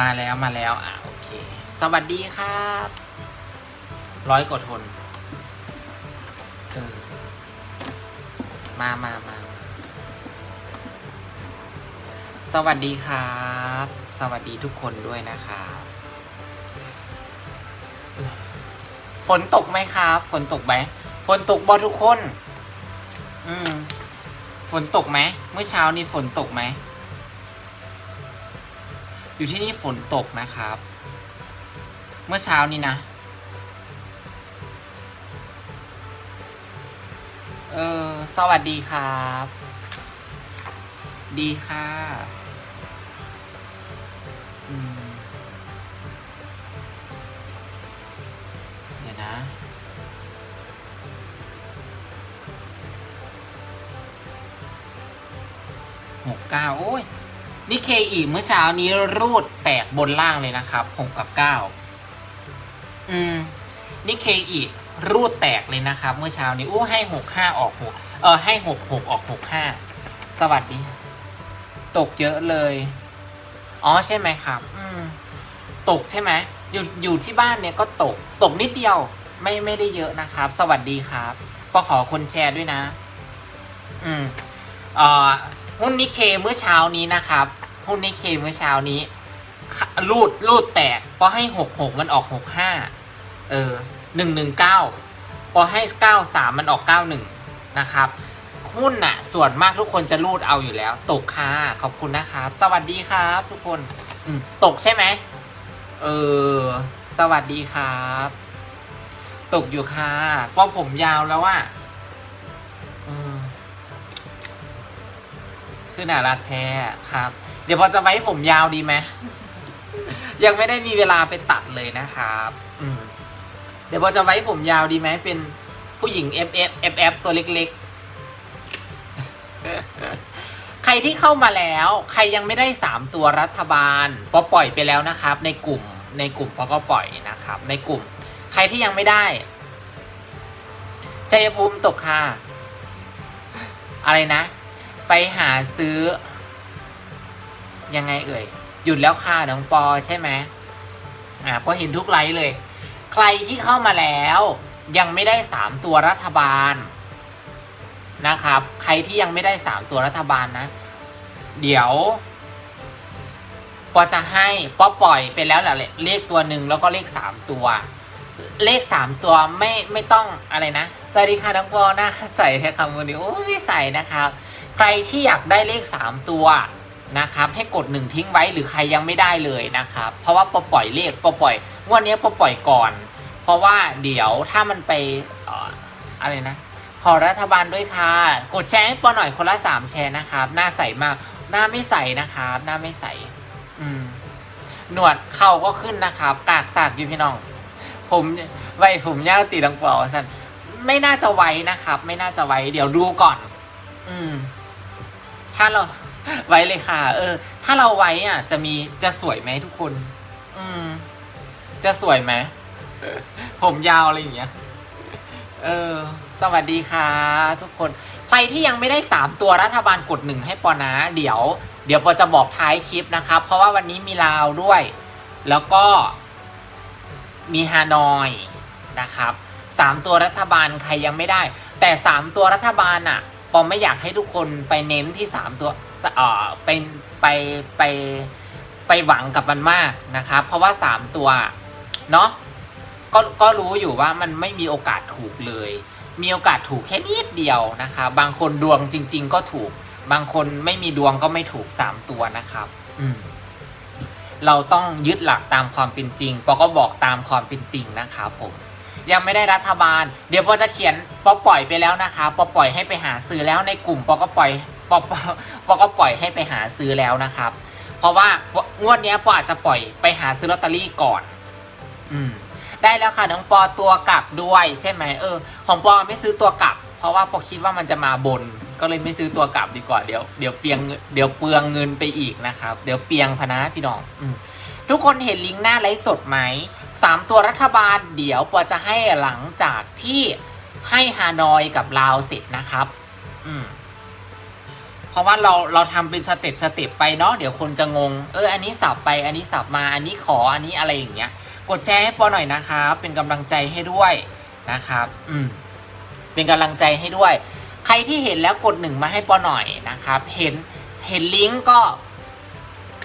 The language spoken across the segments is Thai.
มาแล้วมาแล้ว อะโอเค สวัสดีครับ ร้อยกว่าทนเออมามามาสวัสดีครับ สวัสดีทุกคนด้วยนะครับฝนตกไหมครับฝนตกไหมฝนตกบอทุกคน อืมฝนตกไหมเมื่อเช้านี้ฝนตกไหม อยู่ที่นี่ฝนตกนะครับ เมื่อเช้านี้นะ เออ สวัสดีครับ ดีค่ะเดี๋ยวนะ หกเก้าโอ้ย นี่เคอีเมื่อเช้านี้รูดแตกบนล่างเลยนะครับหกกับเก้าอืมนี่เคอีรูดแตกเลยนะครับ เมื่อเช้านี้อู้ให้หกห้าออกหกเออให้หกหกออกหกห้าสวัสดี ตกเยอะเลย อ๋อใช่ไหมครับ อืม ตกใช่ไหมอยู่อยู่ที่บ้านเนี่ยก็ตก ตกนิดเดียวไม่ไม่ได้เยอะนะครับ สวัสดีครับก็ขอคนแชร์ด้วยนะ อืมเอ่อหุ้นนิเคเมื่อเช้านี้นะครับ หุ้นนิเคเมื่อเช้านี้รูดรูดแตกพอให้หกหกมันออกหกห้าเออหนึ่งหนึ่งเก้าพอให้เก้าสามมันออกเก้าหนึ่งนะครับหุ้นน่ะ ส่วนมากทุกคนจะรูดเอาอยู่แล้ว ตกค่ะขอบคุณนะครับ สวัสดีครับ ทุกคนตกใช่ไหมเออ สวัสดีครับ ตกอยู่ค่ะเพราะผมยาวแล้วว่าอืมคือน่ารักแท้ครับ เดี๋ยวพอจะไว้ผมยาวดีไหม ยังไม่ได้มีเวลาไปตัดเลยนะครับอืมเดี๋ยวพอจะไว้ผมยาวดีไหมเป็นผู้หญิง F F F F ตัวเล็กๆ ใครที่เข้ามาแล้ว ใครยังไม่ได้สามตัวรัฐบาลปอปล่อยไปแล้วนะครับ ในกลุ่มในกลุ่มปอก็ปล่อยนะครับ ในกลุ่ม ใครที่ยังไม่ได้ชัยภูมิตกค่ะ อะไรนะ ไปหาซื้อ ยังไงเอ่ย หยุดแล้วค่ะน้องปอใช่ไหมอ่าเพราะเห็นทุกไลฟ์เลย ใครที่เข้ามาแล้วยังไม่ได้สามตัวรัฐบาลนะครับ ใครที่ยังไม่ได้สามตัวรัฐบาลนะ เดี๋ยวปอจะให้ปอปล่อยไปแล้วแหละเลขตัวหนึ่งแล้วก็เลขสามตัว เลขสามตัวไม่ไม่ต้องอะไรนะสวัสดีค่ะน้องปอนะใส่แค่คำมือนี้โอ้ไม่ใส่นะครับ ใครที่อยากได้เลข 3 ตัว นะครับให้กดหนึ่งทิ้งไว้หรือใครยังไม่ได้เลยนะครับ เพราะว่าปอปล่อยเลขปอปล่อยงวดนี้ปอปล่อยก่อน เพราะว่าเดี๋ยวถ้ามันไปอะไรนะ ขอรัฐบาลด้วยค่ะ กดแชร์ให้ปอหน่อยคนละสามแชร์นะครับ หน้าใสมากหน้าไม่ใสนะครับ หน้าไม่ใส อืมหนวดเข่าก็ขึ้นนะครับ กากสากอยู่พี่น้อง ผมไว้ผมยาตีดังปอสันไม่น่าจะไว้นะครับ ไม่น่าจะไว้ เดี๋ยวดูก่อน อืม ถ้าเรา ไว้เลยค่ะ เออ ถ้าเราไว้อะ จะมีจะสวยไหมทุกคน อืม จะสวยไหมผมยาวอะไรอย่างเงี้ย เออ สวัสดีค่ะ ทุกคน ใครที่ยังไม่ได้สามตัวรัฐบาลกดหนึ่งให้ปอนะ เดี๋ยว เดี๋ยวปอจะบอกท้ายคลิปนะครับ เพราะว่าวันนี้มีลาวด้วย แล้วก็มีฮานอยนะครับสามตัวรัฐบาลใครยังไม่ได้ แต่สามตัวรัฐบาลอะ ปอไม่อยากให้ทุกคนไปเน้นที่สามตัวเอ่อไปไปไปไปหวังกับมันมากนะครับ เพราะว่าสามตัวเนาะก็ก็รู้อยู่ว่ามันไม่มีโอกาสถูกเลย มีโอกาสถูกแค่นิดเดียวนะคะบางคนดวงจริง ๆ ก็ถูก บางคนไม่มีดวงก็ไม่ถูกสามตัวนะครับ อืมเราต้องยึดหลักตามความเป็นจริงปอก็บอกตามความเป็นจริงนะครับผม ยังไม่ได้รัฐบาล เดี๋ยวปอจะเขียนปอปล่อยไปแล้วนะคะปอปล่อยให้ไปหาซื้อแล้วในกลุ่มปอก็ปล่อยปอปอก็ปล่อยให้ไปหาซื้อแล้วนะครับ เพราะว่างวดนี้ปออาจจะปล่อยไปหาซื้อลอตเตอรี่ก่อน อืมได้แล้วค่ะน้องปอตัวกลับด้วยใช่ไหมเออ ของปอไม่ซื้อตัวกลับ เพราะว่าปอคิดว่ามันจะมาบน ก็เลยไม่ซื้อตัวกลับดีกว่าเดี๋ยวเดี๋ยวเปียงเดี๋ยวเปลืองเงินไปอีกนะครับ เดี๋ยวเปียงพนะพี่น้อง อืม ทุกคนเห็นลิงก์หน้าไลฟ์สดไหมสามตัวรัฐบาลเดี๋ยวปอจะให้หลังจากที่ให้ฮานอยกับลาวเสร็จนะครับ อืมเพราะว่าเราเราทำเป็นสเต็ปสเต็ปไปเนาะเดี๋ยวคนจะงง เออ อันนี้สับไป อันนี้สับมา อันนี้ขอ อันนี้อะไรอย่างเงี้ย กดแชร์ให้ปอหน่อยนะครับ เป็นกำลังใจให้ด้วยนะครับ อืม เป็นกำลังใจให้ด้วย ใครที่เห็นแล้วกดหนึ่งมาให้ปอหน่อยนะครับ เห็นเห็นลิงก์ก็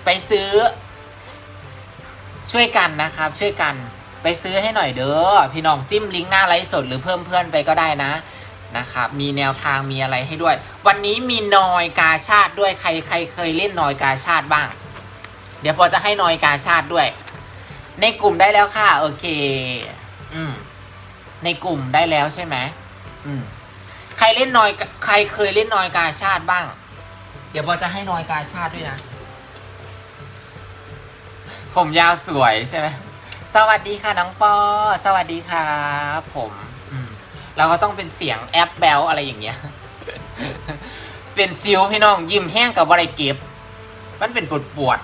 ไปซื้อ ช่วยกันนะครับ ช่วยกันไปซื้อให้หน่อยเด้อพี่น้องจิ้มลิงก์หน้าไลฟ์สดหรือเพิ่มเพื่อนไปก็ได้นะนะครับมีแนวทางมีอะไรให้ด้วย วันนี้มีนอยกาชาติด้วยใครใครเคยเล่นนอยกาชาติบ้าง เดี๋ยวพอจะให้นอยกาชาติด้วย ในกลุ่มได้แล้วค่ะโอเค อืมในกลุ่มได้แล้วใช่ไหมอืมใครเล่นนอยใครเคยเล่นนอยกาชาติบ้าง เดี๋ยวพอจะให้นอยกาชาติด้วยนะ ผมยาวสวยใช่ไหมสวัสดีค่ะน้องปอ สวัสดีครับผมอืมเราก็ต้องเป็นเสียงแอปแบลอะไรอย่างเงี้ย เป็นซิวพี่น้องยิ้มแห้งกับอะไรเก็บ มันเป็นปวดปวด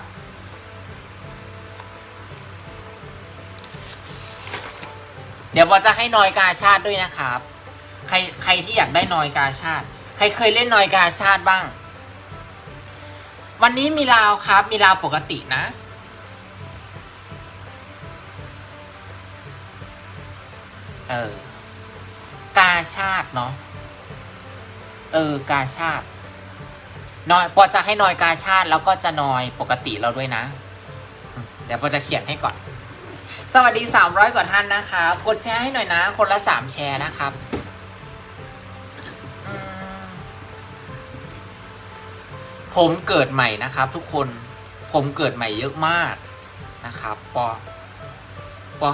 เดี๋ยวปอจะให้นอยกาชาติด้วยนะครับ ใครใครที่อยากได้นอยกาชาติ ใครเคยเล่นนอยกาชาติบ้าง วันนี้มีลาวครับ มีลาวปกตินะ เออ กาชาติเนาะ เออ กาชาตินอยปอจะให้นอยกาชาติแล้วก็จะนอยปกติเราด้วยนะ เดี๋ยวปอจะเขียนให้ก่อน สวัสดี 300 กว่าท่านนะครับกดแชร์ให้หน่อยนะ คนละ 3 แชร์นะครับมผมเกิดใหม่นะครับทุกคนผมเกิดใหม่เยอะมากนะครับปอปอ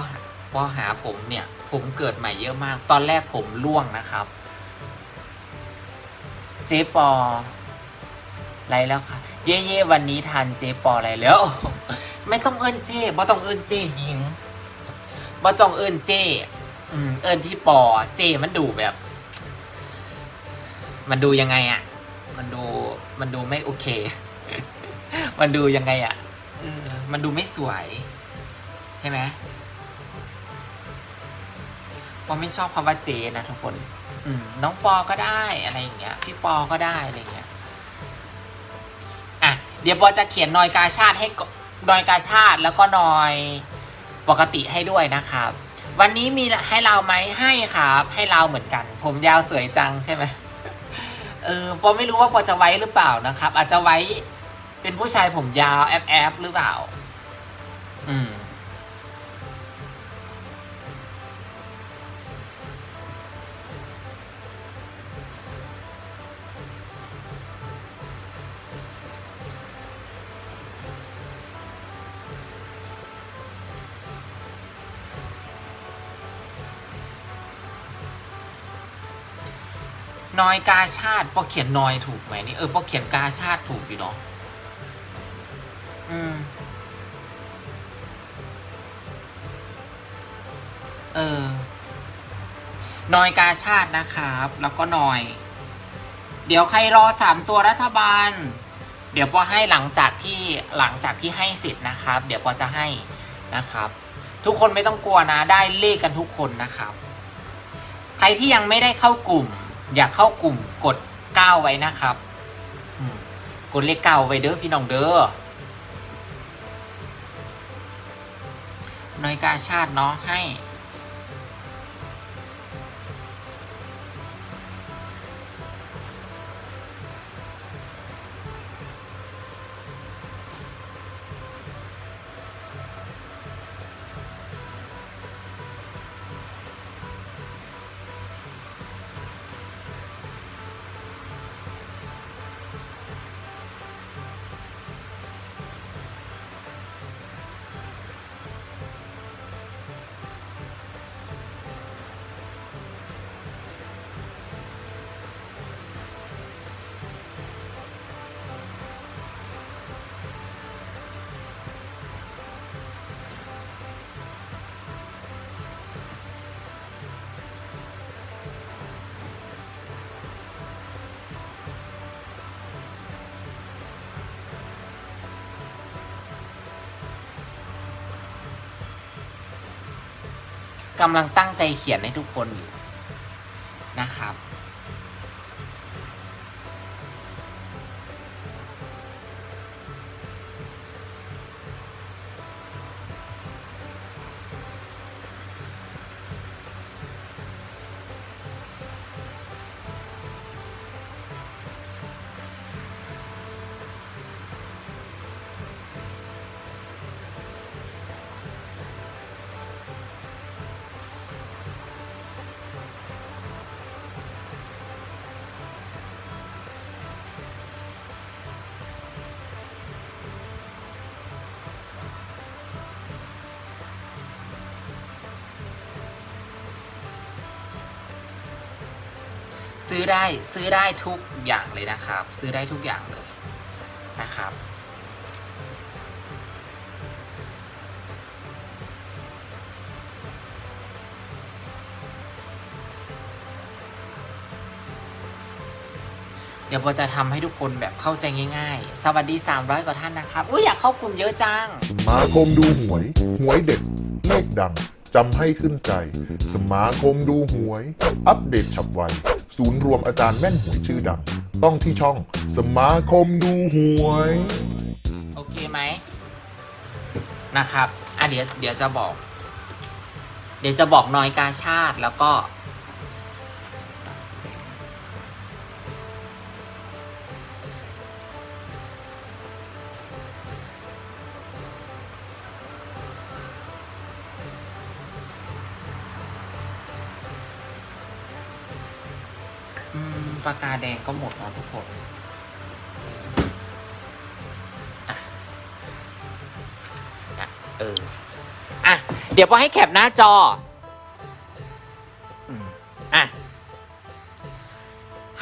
ปอหาผมเนี่ย ผมเกิดใหม่เยอะมาก ตอนแรกผมร่วงนะครับ เจ๊ปอไรแล้วค่ะ เย่เย่วันนี้ทันเจ๊ปออะไรแล้ว ไม่ต้องเอิ้นเจ๊บ่ต้องเอิ้นเจ๊หญิงบ่ต้องเอิ้นเจ๊อืมเอิ้นพี่ปอเจ๊มันดูแบบ มันดูยังไงอะมันดูมันดูไม่โอเค มันดูยังไงอะเออมันดูไม่สวย ใช่ไหม ปอไม่ชอบคำว่าเจนะทุกคนอืมน้องปอก็ได้อะไรอย่างเงี้ย พี่ปอก็ได้อะไรอย่างเงี้ยอะเดี๋ยวปอจะเขียนนอยกาชาติให้นอยกาชาติแล้วก็นอยปกติให้ด้วยนะครับ วันนี้มีให้เราไหมให้ครับ ให้เราเหมือนกัน ผมยาวสวยจังใช่ไหมเออปอไม่รู้ว่าปอจะไว้หรือเปล่านะครับ อาจจะไว้เป็นผู้ชายผมยาวแอบแอบหรือเปล่า อืม นอยกาชาติพอเขียนนอยถูกไหมนี่เออพอเขียนกาชาติถูกอยู่เนาะอืมเออนอยกาชาตินะครับ แล้วก็นอย เดี๋ยวใครรอสามตัวรัฐบาล เดี๋ยวปอให้หลังจากที่หลังจากที่ให้เสร็จนะครับ เดี๋ยวปอจะให้นะครับ ทุกคนไม่ต้องกลัวนะได้เลขกันทุกคนนะครับ ใครที่ยังไม่ได้เข้ากลุ่ม อยากเข้ากลุ่มกดเก้าไว้นะครับกดเลขเก้าไว้เด้อพี่น้องเด้อน้อยกาชาติเนาะให้ กำลังตั้งใจเขียนให้ทุกคนอยู่ ซื้อได้ซื้อได้ทุกอย่างเลยนะครับ ซื้อได้ทุกอย่างเลยนะครับเดี๋ยวโบจะทำให้ทุกคนแบบเข้าใจง่ายๆ สวัสดี 300 กว่าท่านนะครับ อุ้ยอยากเข้ากลุ่มเยอะจัง มาคมดูหวย หวยเด็ดเลขดังจำให้ขึ้นใจ สมาคมดูหวย อัปเดตฉับไว ศูนย์รวมอาจารย์แม่นหวยชื่อดังต้องที่ช่องสมาคมดูหวย โอเคไหมนะครับอะเดี๋ยวเดี๋ยวจะบอก เดี๋ยวจะบอกนอยกาชาติแล้วก็ ปากกาแดงก็หมดแล้วทุกคนอะเอออะ เดี๋ยวพอให้แคปหน้าจออะ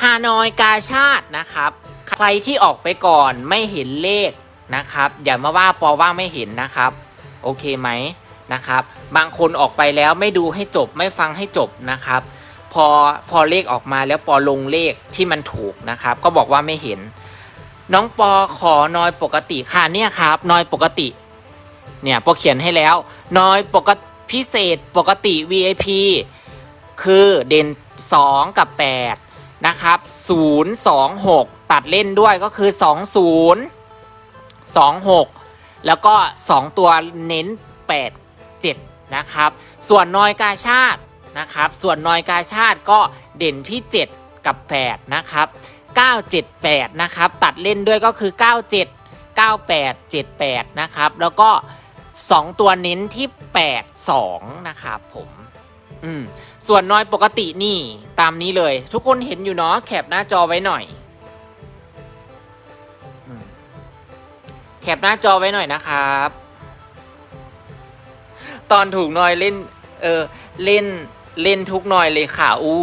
ฮานอยกาชาตินะครับ ใครที่ออกไปก่อนไม่เห็นเลขนะครับ อย่ามาว่าปอว่าไม่เห็นนะครับ โอเคไหมนะครับ บางคนออกไปแล้วไม่ดูให้จบไม่ฟังให้จบนะครับ พอพอเลขออกมาแล้วปอลงเลขที่มันถูกนะครับ ก็บอกว่าไม่เห็น น้องปอขอนอยปกติค่ะเนี่ยครับนอยปกติ เนี่ยปอเขียนให้แล้วนอยปกติพิเศษปกติ VIP คือเด่น 2 กับ 8 นะครับ 0 2 6 ตัดเล่นด้วยก็คือ 2 0 2 6 แล้วก็ 2 ตัวเน้น 8 7 นะครับ ส่วนนอยกาชาติ นะครับ ส่วนนอยกาชาติก็เด่นที่ 7 กับ 8 นะครับ 978 นะครับ ตัดเล่นด้วยก็คือ 97 98 78 นะครับ แล้วก็ 2 ตัวเน้นที่ 82 นะครับผมอืมส่วนนอยปกตินี่ตามนี้เลย ทุกคนเห็นอยู่เนาะแคปหน้าจอไว้หน่อยอแคปหน้าจอไว้หน่อยนะครับ ตอนถูกนอยเล่น เออ เล่น เล่นทุกหน้อยเลยค่ะอู้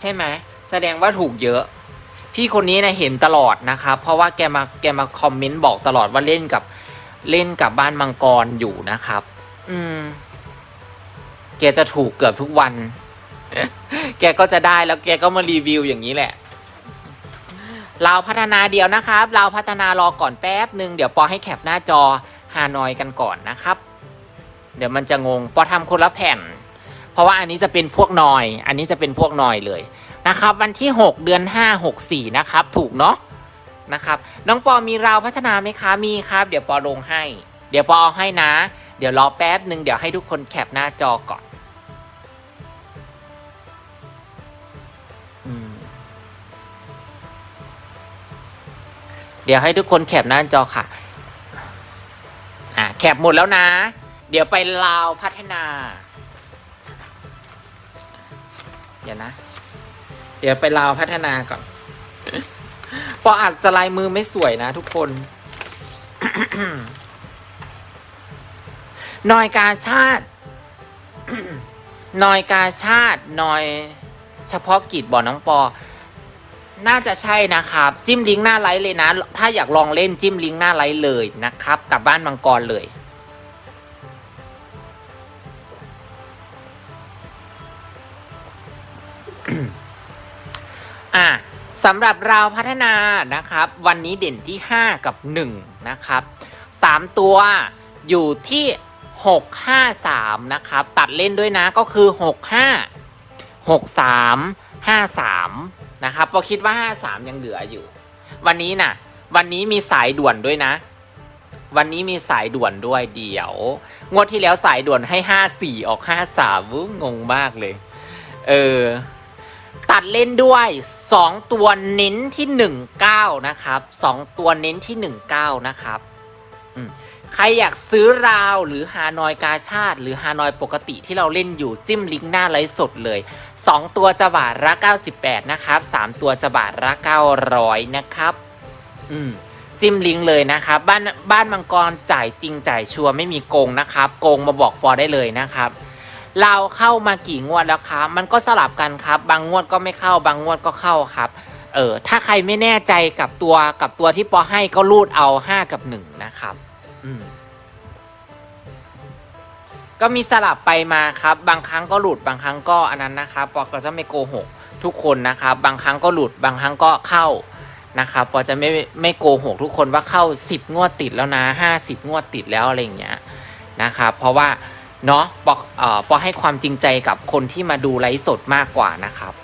ใช่ไหมแสดงว่าถูกเยอะ พี่คนนี้นะเห็นตลอดนะครับ เพราะว่าแกมาแกมาคอมเมนต์บอกตลอดว่าเล่นกับเล่นกับบ้านมังกรอยู่นะครับ อืม แกจะถูกเกือบทุกวัน แกก็จะได้แล้วแกก็มารีวิวอย่างนี้แหละเราพัฒนาเดียวนะครับ เราพัฒนารอก่อนแป๊บหนึ่งเดี๋ยวปอให้แคปหน้าจอฮานอยกันก่อนนะครับ เดี๋ยวมันจะงง ปอทำคนละแผ่น ราะว่าอันนี้จะเป็นพวกนอย อันนี้จะเป็นพวกนอยเลยนะครับ วันที่ 6 เดือน 5 6 4 นะครับ ถูกเนาะนะครับ น้องปอมีราวพัฒนาไหมคะ มีครับ เดี๋ยวปอลงให้ เดี๋ยวปอเอาให้นะ เดี๋ยวรอแป๊บหนึ่งเดี๋ยวให้ทุกคนแคปหน้าจอก่อนอเดี๋ยวให้ทุกคนแคปหน้าจอค่ะ อะแคปหมดแล้วนะ เดี๋ยวไปลาวพัฒนา ดี๋ยวนะ เดี๋ยวไปลาวพัฒนาก่อนเพราะอาจจะลายมือไม่สวยนะทุกคน นอยกาชาติ นอยกาชาตินอย เฉพาะกิจบ่อน้องปอ น่าจะใช่นะครับ จิ้มลิงก์หน้าไลฟ์เลยนะ ถ้าอยากลองเล่นจิ้มลิงก์หน้าไลฟ์เลยนะครับ กลับบ้านมังกรเลย อะสำหรับราวพัฒนานะครับ วันนี้เด่นที่ 5 กับ 1 นะครับ 3 ตัวอยู่ที่ 653 นะครับ ตัดเล่นด้วยนะก็คือ 65 63 53 นะครับพอคิดว่า 53 ยังเหลืออยู่ วันนี้น่ะ วันนี้มีสายด่วนด้วยนะ วันนี้มีสายด่วนด้วยเดี๋ยว งวดที่แล้วสายด่วนให้ 54 ออก 53วุ้งงมากเลย เออ ตัดเล่นด้วย 2 ตัวเน้นที่ 19 นะครับ 2 ตัวเน้นที่ 19 นะครับใครอยากซื้อราวหรือฮานอยกาชาติ หรือฮานอยปกติที่เราเล่นอยู่จิ้มลิงก์หน้าไลฟ์สดเลย 2 ตัวจะบาทละ98 นะครับ 3 ตัวจะบาทละ900 นะครับ อืมจิ้มลิงก์เลยนะครับ บ้านบ้านมังกรจ่ายจริงจ่ายชัวร์ไม่มีโกงนะครับ โกงมาบอกปอได้เลยนะครับ เราเข้ามากี่งวดแล้วครับ มันก็สลับกันครับ บางงวดก็ไม่เข้า บางงวดก็เข้าครับ เออ ถ้าใครไม่แน่ใจกับตัวกับตัวที่ปอให้ก็รูดเอา 5 กับ 1 นะครับ อืม ก็มีสลับไปมาครับ บางครั้งก็หลุด บางครั้งก็อันนั้นนะครับ ปอก็จะไม่โกหกทุกคนนะครับ บางครั้งก็หลุด บางครั้งก็เข้านะครับ ปอจะไม่ไม่โกหกทุกคนว่าเข้า 10 งวดติดแล้วนะ 50 งวดติดแล้วอะไรอย่างเงี้ยนะครับ เพราะว่า เนาะปอเอ่อปอให้ความจริงใจกับคนที่มาดูไลฟ์สดมากกว่านะครับ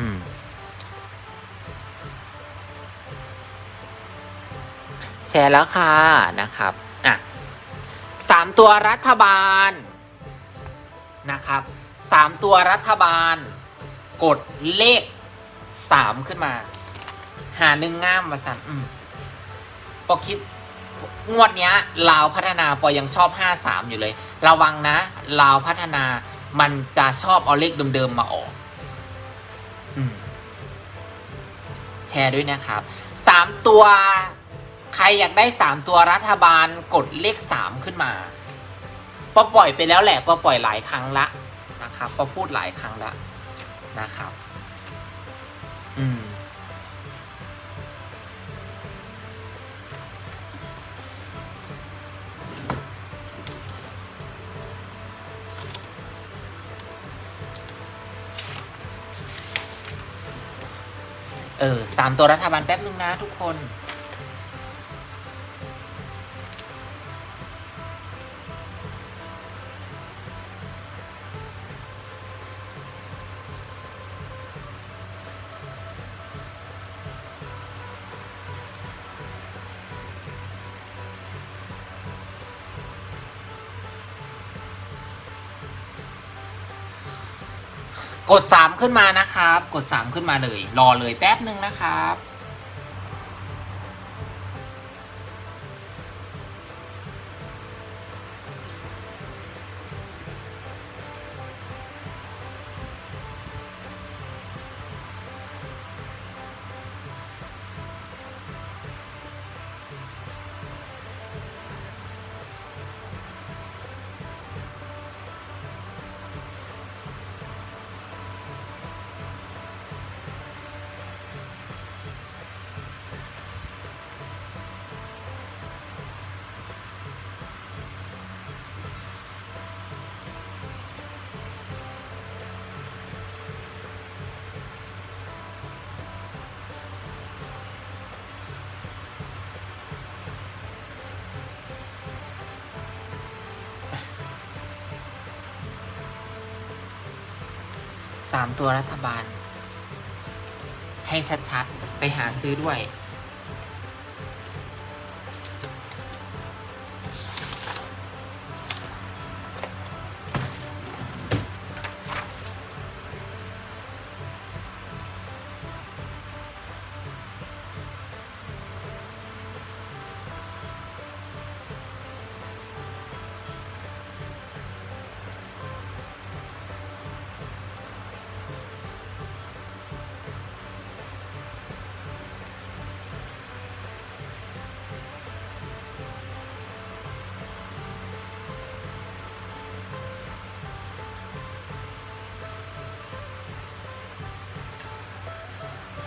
อืมแชร์แล้วค่ะนะครับอะสามตัวรัฐบาลนะครับสามตัวรัฐบาล กดเลขสามขึ้นมา หาหนึ่งง่ามมาสันอืมปอคิดงวดเนี้ยลาวพัฒนาปอยังชอบ53อยู่เลย ระวังนะลาวพัฒนามันจะชอบเอาเลขเดิมๆมาออกอแชร์ด้วยนะครับ3ตัว ใครอยากได้3ตัวรัฐบาลกดเลข3ขึ้นมาปอปล่อยไปแล้วแหละปอปล่อยหลายครั้งละนะครับปอพูดหลายครั้งละนะครับ เออสามตัวรัฐบาลแป๊บนึงนะทุกคน ด 3 ขึ้นมานะครับ กด 3 ขึ้นมาเลย รอเลยแป๊บหนึ่งนะครับ สามตัวรัฐบาล ให้ชัดๆ ไปหาซื้อด้วย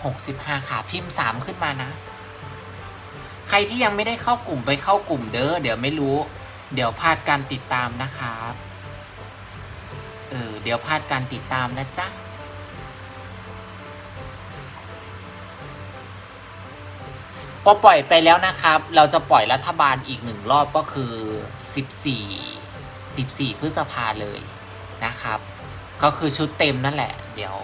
หกสิบห้าค่ะ พิมพ์สามขึ้นมานะ ใครที่ยังไม่ได้เข้ากลุ่มไปเข้ากลุ่มเด้อเดี๋ยวไม่รู้ เดี๋ยวพลาดการติดตามนะครับเออเดี๋ยวพลาดการติดตามนะจ๊ะพอปล่อยไปแล้วนะครับ เราจะปล่อยรัฐบาลอีกหนึ่งรอบก็คือ 14 14 พฤษภาเลยนะครับ ก็คือชุดเต็มนั่นแหละ เดี๋ยว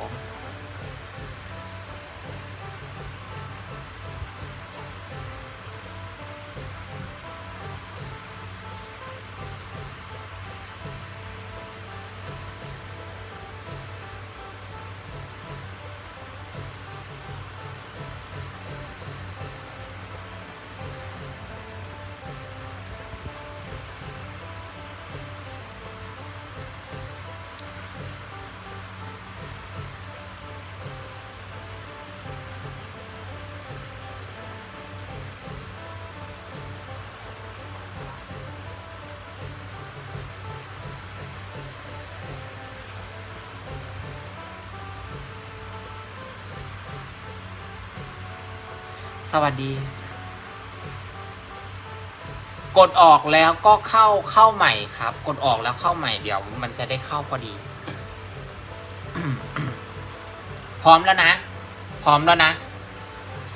วัสดี กดออกแล้วก็เข้าเข้าใหม่ครับ กดออกแล้วเข้าใหม่เดี๋ยวมันจะได้เข้าพอดี พร้อมแล้วนะ พร้อมแล้วนะ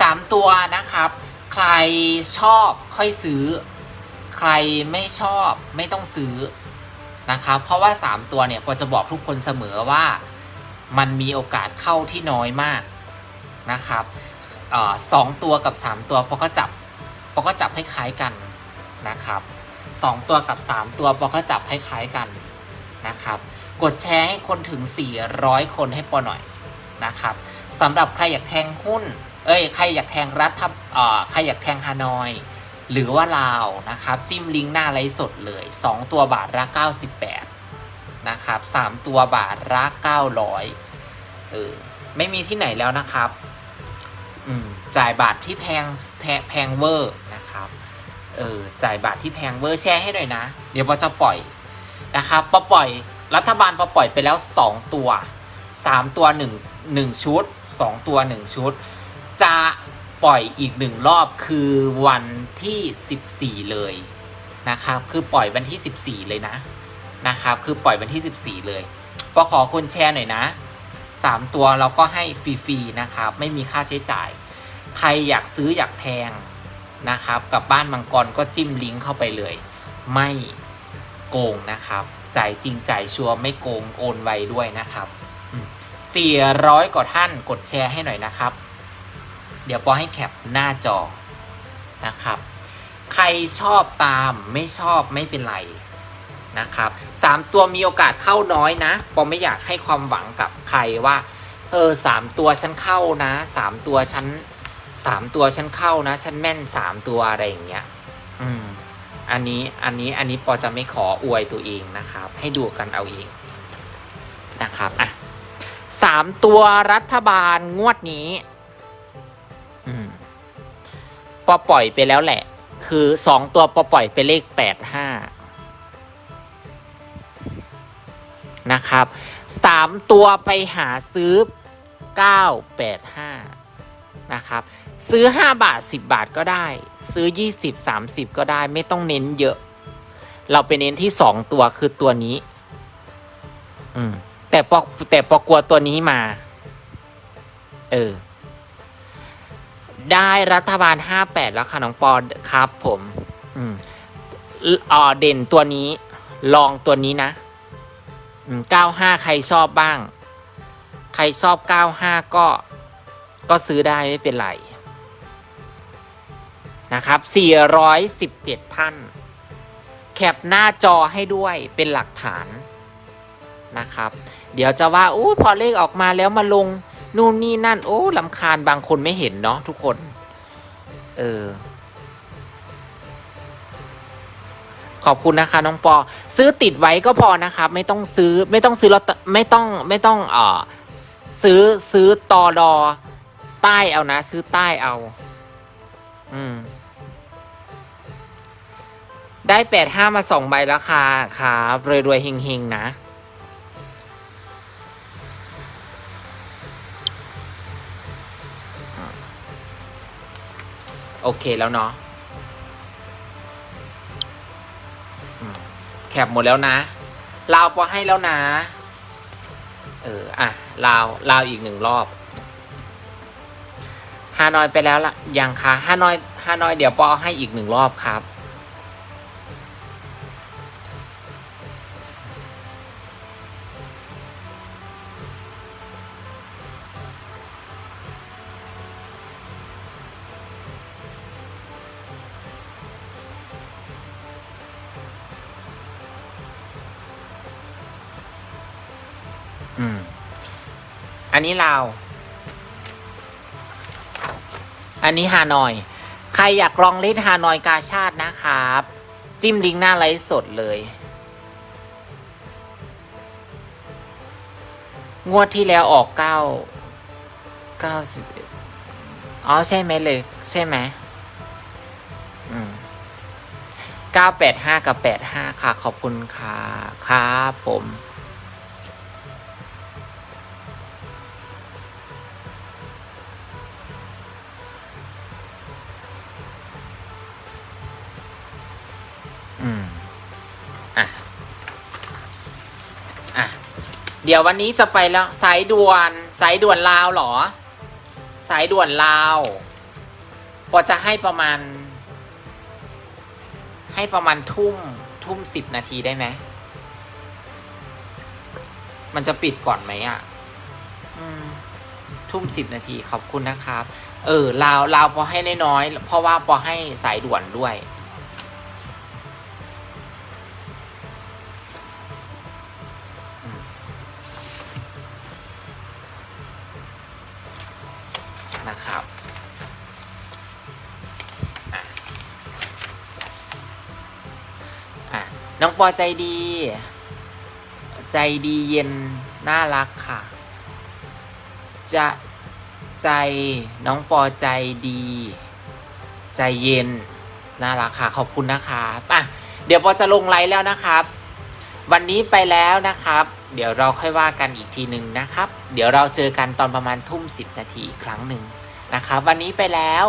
สามตัวนะครับ ใครชอบค่อยซื้อ ใครไม่ชอบไม่ต้องซื้อนะครับ เพราะว่าสามตัวเนี่ยปอจะบอกทุกคนเสมอว่ามันมีโอกาสเข้าที่น้อยมากนะครับ สองตัวกับสามตัวปอก็จับปอก็จับให้คล้ายกันนะครับสองตัวกับสามตัวปอก็จับให้คล้ายกันนะครับ กดแชร์ให้คนถึง 400 คนให้ปอหน่อยนะครับสำหรับใครอยากแทงหุ้น เอ้ยใครอยากแทงรัฐเอ่อใครอยากแทงฮานอย หรือว่าลาวนะครับ จิ้มลิงก์หน้าไลฟ์สดเลย 2 ตัวบาทละ98นะครับ3ตัวบาทละ900เออไม่มีที่ไหนแล้วนะครับ จ่ายบาทที่แพงแพงเวอร์นะครับเออจ่ายบาทที่แพงเวอร์แชร์ให้หน่อยนะ เดี๋ยวปอจะปล่อยนะครับปอปล่อยรัฐบาลปอปล่อยไปแล้ว 2 ตัว 3 ตัว 1 1 ชุด 2 ตัว 1 ชุด จะปล่อยอีกหนึ่งรอบคือวันที่ 14 เลยนะครับคือปล่อยวันที่ 14 เลยนะนะครับคือปล่อยวันที่ 14 เลยปอขอคนแชร์หน่อยนะ 3 ตัวเราก็ให้ฟรีๆนะครับไม่มีค่าใช้จ่าย ใครอยากซื้ออยากแทงนะครับ กับบ้านมังกรก็จิ้มลิงก์เข้าไปเลย ไม่โกงนะครับ จ่ายจริงจ่ายชัวร์ไม่โกงโอนไวด้วยนะครับ 400 กว่าท่านกดแชร์ให้หน่อยนะครับ เดี๋ยวปอให้แคปหน้าจอนะครับ ใครชอบตามไม่ชอบไม่เป็นไรนะครับสามตัวมีโอกาสเข้าน้อยนะปอไม่อยากให้ความหวังกับใครว่าเออสามตัวฉันเข้านะสามตัวฉัน สามตัวฉันเข้านะ ฉันแม่นสามตัวอะไรอย่างเงี้ย อืม อันนี้อันนี้อันนี้ปอจะไม่ขออวยตัวเองนะครับ ให้ดูกันเอาเองนะครับอะสามตัวรัฐบาลงวดนี้ อืมปอปล่อยไปแล้วแหละ คือสองตัวปอปล่อยไปเลขแปดห้านะครับสามตัวไปหาซื้อ985 นะครับซื้อ 5 บาท 10 บาทก็ได้ ซื้อ 20 30 ก็ได้ไม่ต้องเน้นเยอะ เราไปเน้นที่ 2 ตัวคือตัวนี้ อืม แต่ปอแต่ปอกลัวตัวนี้มา เออ ได้รัฐบาล 58 แล้วค่ะน้องปอครับ ผม อืมอ่อเด่นตัวนี้ ลองตัวนี้นะเก้าห้าใครชอบบ้าง ใครชอบเก้าห้า ก็ซื้อได้ไม่เป็นไรนะครับสี่ร้อยสิบเจ็ดท่าน แคปหน้าจอให้ด้วยเป็นหลักฐานนะครับ เดี๋ยวจะว่าอู้พอเลขออกมาแล้วมาลงนู่นนี่นั่น โอ้ลำคาญบางคนไม่เห็นเนาะทุกคน เออ ขอบคุณนะคะน้องปอ ซื้อติดไว้ก็พอนะครับ ไม่ต้องซื้อไม่ต้องซื้อลอตเตอไม่ต้องไม่ต้องเออซื้อซื้อตอดอ ใต้เอานะ ซื้อใต้เอา อืม ได้แปดห้ามาสองใบแล้วค่ะครับรวยรวยๆเฮงๆ นะโอเคแล้วเนาะแคปหมดแล้วนะ ลาวพอให้แล้วนะ เออ อะ ลาว ลาวอีกหนึ่งรอบ ฮานอยไปแล้วล่ะยังคะฮานอยฮานอยเดี๋ยวปอให้อีกหนึ่งรอบครับ อืม อันนี้เรา อันนี้ฮานอย ใครอยากลองเล่นฮานอยกาชาตินะครับ จิ้มลิงก์หน้าไลฟ์สดเลย งวดที่แล้วออกเก้าเก้าสิบอ๋อใช่ไหมเลย ใช่ไหมอืมเก้าแปดห้ากับแปดห้าค่ะ ขอบคุณค่ะครับผม ดี๋ยววันนี้จะไปแล้วสายด่วนสายด่วนลาวหรอ สายด่วนลาวปอจะให้ประมาณ ให้ประมาณทุ่มทุ่มสิบนาทีได้ไหมมันจะปิดก่อนไหมอะทุ่มสิบนาทีขอบคุณนะครับ เออลาวลาวพอให้น้อยๆเพราะว่าพอให้สายด่วนด้วย น้องปอใจดี ใจดีเย็น น่ารักค่ะ จะใจน้องปอใจดี ใจเย็น น่ารักค่ะ ขอบคุณนะครับอะเดี๋ยวปอจะลงไลฟ์แล้วนะครับ วันนี้ไปแล้วนะครับ เดี๋ยวเราค่อยว่ากันอีกทีหนึ่งนะครับ เดี๋ยวเราเจอกันตอนประมาณทุ่ม10นาทีอีกครั้งหนึ่งนะครับ วันนี้ไปแล้ว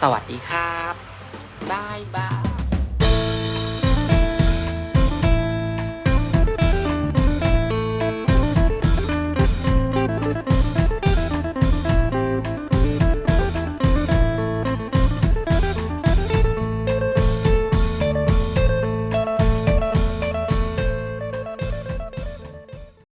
สวัสดีครับบายบาย